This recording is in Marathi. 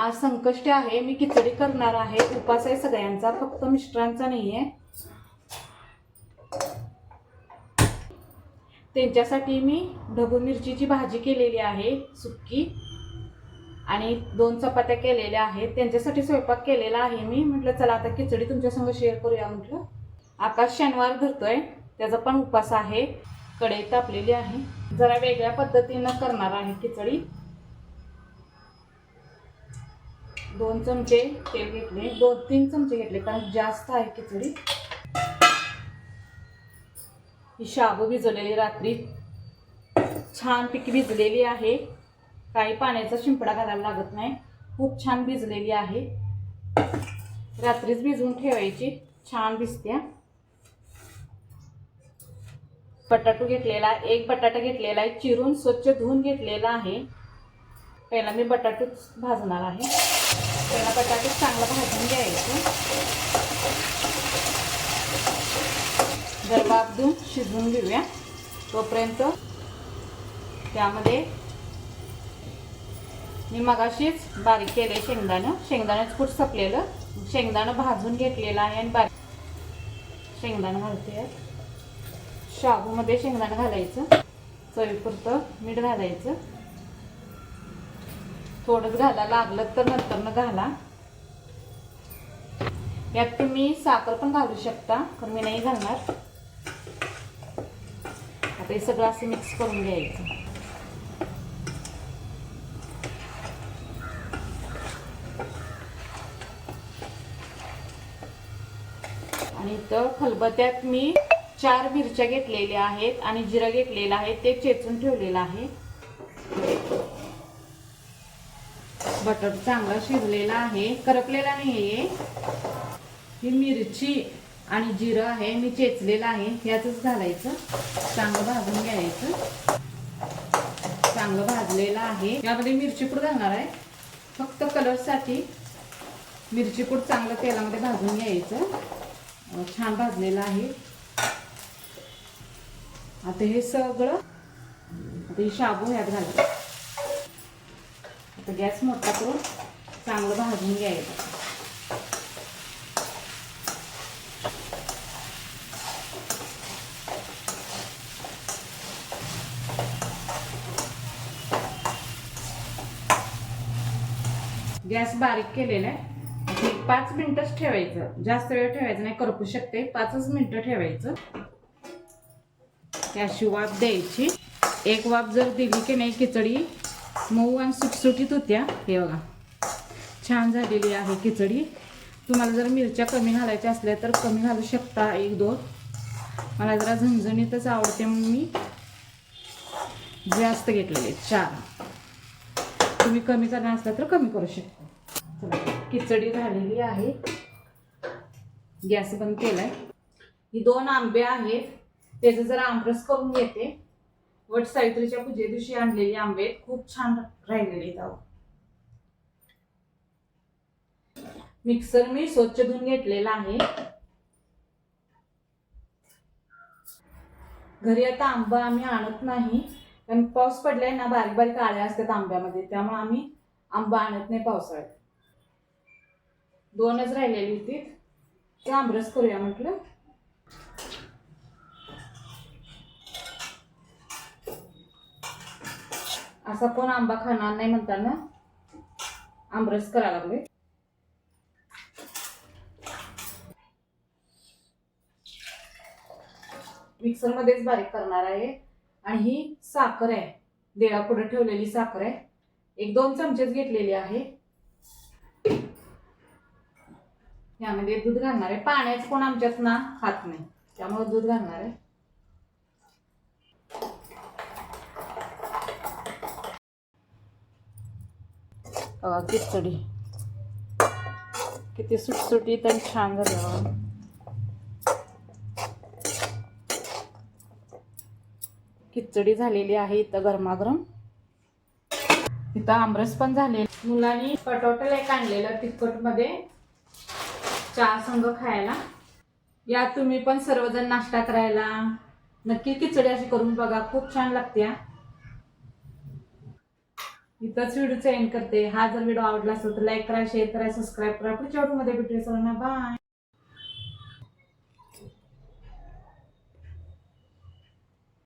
आज संकष्ट आहे मी खिचडी करणार आहे. उपास आहे सगळ्यांचा फक्त मिस्टरांचा नाही आहे त्यांच्यासाठी मी ढबू मिरचीची भाजी केलेली आहे सुक्की. आणि दोन चपात्या केलेल्या आहेत. त्यांच्यासाठी स्वयंपाक केलेला आहे मी. म्हटलं चला आता खिचडी तुमच्यासंग शेअर करूया म्हटलं. आकाश शनिवार धरतोय. त्याचा पण उपास आहे. कढई तापलेली आहे. जरा वेगळ्या पद्धतीनं करणार आहे खिचडी. दोन चमचे तेल घेतले. दोन तीन चमचे घेतले कारण जास्त आहे खिचडी. ही शाबू भिजवलेली रात्री. छान पीक भिजलेली आहे. काही पाण्याचा शिंपडा घालायला लागत नाही. खूप छान भिजलेली आहे. रात्रीच भिजवून ठेवायची. छान भिजत्या. बटाटू घेतलेला एक बटाटा घेतलेला आहे. चिरून स्वच्छ धुवून घेतलेला आहे. पहिला मी बटाटूच भाजणार आहे. त्याला बटाटे चांगला भाजून घ्यायचं. गरबाब देऊन शिजवून घेऊया. तोपर्यंत त्यामध्ये मी मगाशीच बारीक केले शेंगदाणं. शेंगदाण्याचं खूप सपलेलं. शेंगदाणं भाजून घेतलेलं आहे आणि बारीक शेंगदाणं घालते. शाबूमध्ये शेंगदाणं घालायचं. चवीपुरतं मीठ घालायचं. थोडंच घाला लागलं तर नंतरनं घाला. यात तुम्ही साखर पण घालू शकता पण मी नाही घालणार. आता हे सगळं असं मिक्स करून घ्यायचं. आणि इथं खलबत्यात मी चार मिरच्या घेतलेल्या आहेत आणि जिरं घेतलेलं आहे ते चेचून ठेवलेलं आहे. बटर चांगला शिजलेला आहे करपलेला नाही आहे ही मिरची आणि जिरं आहे मी चेचलेलं आहे ह्यातच घालायचं. चांगलं भाजून घ्यायचं. चांगलं भाजलेलं आहे. यामध्ये मिरची पूड घालणार आहे. फक्त कलरसाठी मिरची पूड चांगलं तेलामध्ये भाजून घ्यायचं. छान भाजलेलं आहे. आता हे सगळं आता हे शाबू ह्यात घालायचं आता गॅस मोठा करून चांगलं भाजून घ्यायचं. गॅस बारीक केलेला आहे. पाच मिनिटच ठेवायचं. जास्त वेळ ठेवायचं नाही करपू शकते. पाचच मिनिटं ठेवायचं. त्याशी वाफ द्यायची. एक वाफ जर दिली की नाही खिचडी मऊ आणि सुटसुटीत होत्या. हे बघा. छान झालेली आहे खिचडी. तुम्हाला जर मिरच्या कमी घालायच्या असल्या तर कमी घालू शकता एक दोन. मला जरा झणझणीतच आवडते म्हणून मी जास्त घेतलेले चार. तुम्ही कमी करणार असला तर कमी करू शकता. चला खिचडी झालेली आहे. गॅस बंद केलाय. ही दोन आंबे आहेत. त्याचं जरा आमरस करून घेते. वट सावित्रीच्या पूजे दिवशी आणलेले आंबे खूप छान राहिलेले आहेत मिक्सर मी स्वच्छ धुवून घेतलेला आहे. घरी आता आंबा आम्ही आणत नाही कारण पाऊस पडलाय ना बारीक बारीक आळ्या असतात आंब्यामध्ये त्यामुळे आम्ही आंबा आणत नाही पावसाळ्यात. दोनच राहिलेली होती. ते आमरस करूया म्हटलं. असा कोण आंबा खाणार नाही म्हणताना आमरस करायला लागले मिक्सर मध्येच बारीक करणार आहे. आणि ही साखर आहे. देळापुढे ठेवलेली साखर आहे. एक दोन चमचेच घेतलेली आहे. यामध्ये दूध घालणार आहे. पाण्याच कोण आमच्यात ना खात नाही. त्यामुळे दूध घालणार आहे. बघा खिचडी. किती सुटसुटीत आणि छान झालं खिचडी झालेली आहे इथं गरमागरम. इथं आमरस पण झाले मुलांनी पटोटल एक आणलेलं तिखटमध्ये चहा संग खायला. या तुम्ही पण सर्वजण नाश्ता करायला. नक्की खिचडी अशी करून बघा. खूप छान लागते हा. इथंच व्हिडिओचा एंड करते. हा जर व्हिडिओ आवडला असेल तर लाईक करा शेअर करा सबस्क्राईब करा. पुढच्या व्हिडिओमध्ये भेटूया सर्वांना बाय